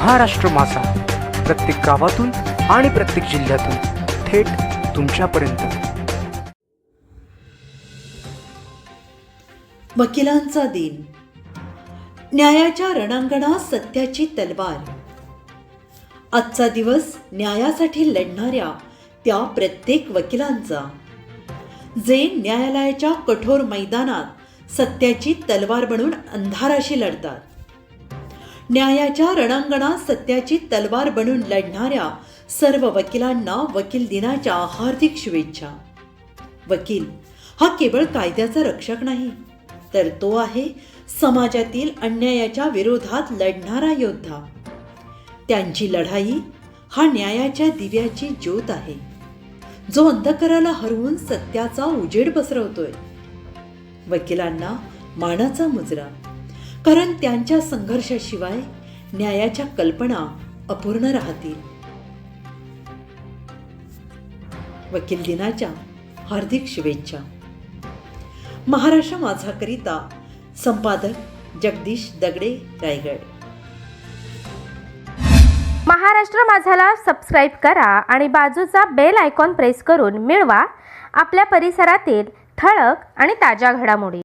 महाराष्ट्र मासा प्रत्येक गावातून आणि प्रत्येक जिल्ह्यातून थेट तुमच्यापर्यंत. वकिलांचा दिन. न्यायाच्या रणांगणात सत्याची तलवार. आजचा दिवस न्यायासाठी लढणाऱ्या त्या प्रत्येक वकिलांचा. जे न्यायालयाच्या कठोर मैदानात सत्याची तलवार बनून अंधाराशी लढतात. न्यायाच्या रणांगणात सत्याची तलवार बनून लढणाऱ्या सर्व वकिलांना वकील दिनाच्या हार्दिक शुभेच्छा. वकील हा केवळ कायद्याचा रक्षक नाही तर तो आहे समाजातील अन्यायाच्या विरोधात लढणारा योद्धा. त्यांची लढाई हा न्यायाच्या दिव्याची ज्योत आहे. जो अंधकाराला हरवून सत्याचा उजेड पसरवतोय. वकिलांना मानाचा मुजरा. कारण त्यांच्या संघर्षाशिवाय न्यायाच्या कल्पना अपूर्ण राहतील. वकील दिनाच्या हार्दिक शुभेच्छा. महाराष्ट्र माझाकरिता संपादक जगदीश दगडे रायगड. महाराष्ट्र माझाला सबस्क्राईब करा आणि बाजूचा बेल आयकॉन प्रेस करून मिळवा. आपल्या परिसरातील ठळक आणि ताज्या घडामोडी.